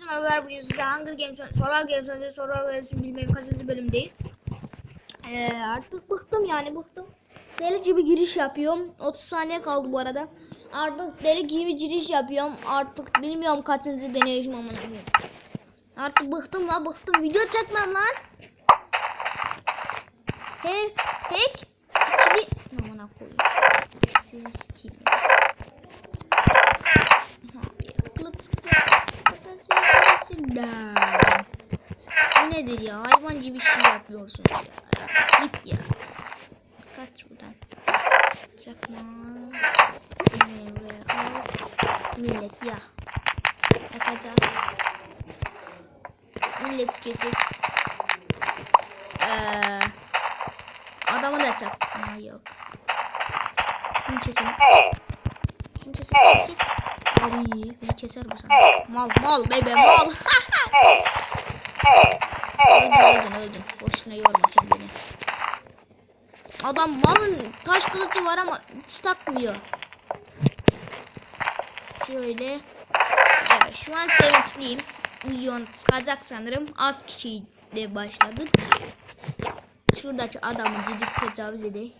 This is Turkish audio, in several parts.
Merhabalar bugün size Hunger Games, Survival Games önce Survival Games'in bilmem kaçıncı bölümdeyiz. Ee, artık bıktım yani bıktım. Delici bir giriş yapıyorum. 30 saniye kaldı bu arada. Artık deli gibi giriş yapıyorum. Artık bilmiyorum kaçıncı deneyişim amına koyayım. Artık bıktım la bıktım. Video çekmem lan. Hey. İkili... Amına koyayım. Sizi sikeyim ya. Aha, yakla tıkla. Potansiyel. Bu nedir ya? Hayvan gibi şey yapıyorsun ya. Git ya. Kaç buradan. Çakma. Meyve al. Millet ya. Yapacağız. Millet kesik. Ee, adamı da çak. Ama yok. Şunu keselim. Şunu kesik. Ay, beni keser bu sana. Mal mal bebe mal. öldün öldün öldün. Boşuna yorma kendini. Adam malın taş kılıcı var ama hiç takmıyor. Şöyle. Evet şu an sevinçliyim. Milyon çıkacak sanırım. Az kişiyle başladık. Şuradaki adamı dedik tecavüz edeyim.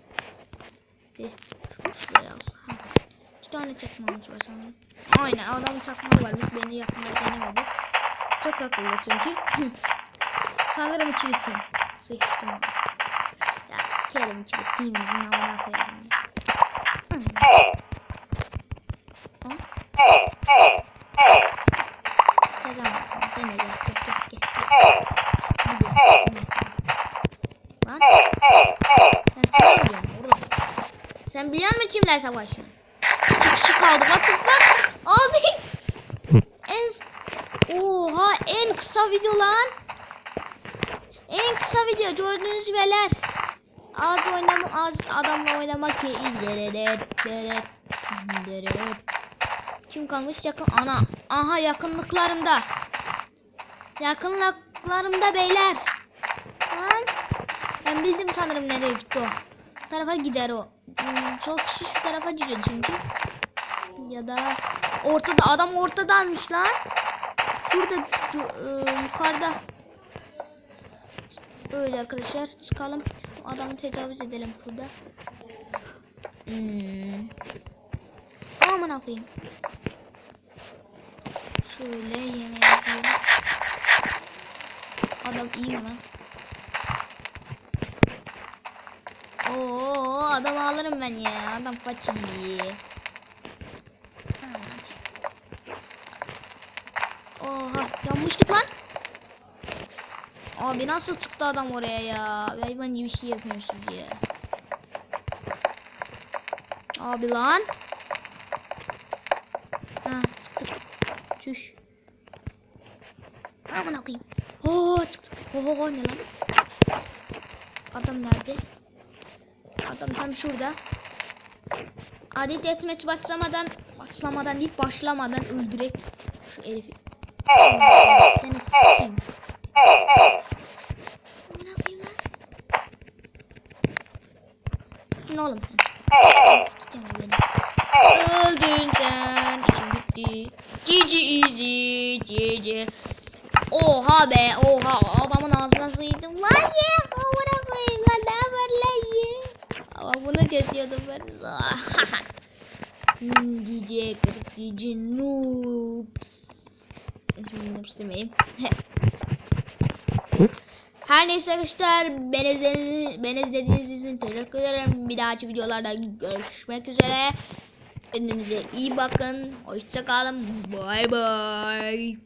Test şuraya al. İki tane çakmamız var sanırım. Aynen adamın çakmağı varmış. Beni yakında denemedi. Çok akıllı çünkü. sanırım çilitim. Sıçtım. Ya sikerim çilitimimizin amına koyarım ya. Selam olsun. Sen de gel gel gel gel. Lan. Sen çıkamıyorsun oğlum. Sen biliyor musun kimler savaşıyor? İki kişi kaldı. What the fuck? Abi. En... Oha en kısa video lan. En kısa video gördüğünüz beler. Az oynama az adamla oynamak iyi. Kim kalmış yakın ana. Aha yakınlıklarımda. Yakınlıklarımda beyler. Lan. Ben bildim sanırım nereye gitti o. Tarafa gider o. Hmm, Çok kişi şu tarafa gidiyor çünkü. Ya da ortada adam ortadaymış lan. Şurada şu, e, yukarıda. Öyle arkadaşlar çıkalım. Adamı tecavüz edelim burada. Hmm. Aman koyayım. Şöyle yemeğimizi. Adam iyi mi lan? Oo adamı alırım ben ya. Adam fakir iyi. Oha yanmıştık lan. Abi nasıl çıktı adam oraya ya? Hayvan gibi bir şey yapıyorsunuz ya. Abi lan. Ha çıktık. Çüş. Aman akıyım. Oo çıktık. Oo ne lan? Adam nerede? Adam tam şurada. Adet etmesi başlamadan başlamadan değil başlamadan öldürek şu herifi. Seni sikeyim. Amına koyayım lan. Ne oğlum sen? Sikeceğim beni. Öldün sen. İşim bitti. Cici easy. Cici. Oha be oha adamın ağzına sıydım lan ye amına koyayım lan ne haber lan ye ama bunu kesiyordum ben DJ 40 DJ noobs şimdi noobs demeyeyim her neyse arkadaşlar beni izlediğiniz, izlediğiniz için teşekkür ederim. Bir dahaki videolarda görüşmek üzere. Kendinize iyi bakın. Hoşça kalın. Bye bye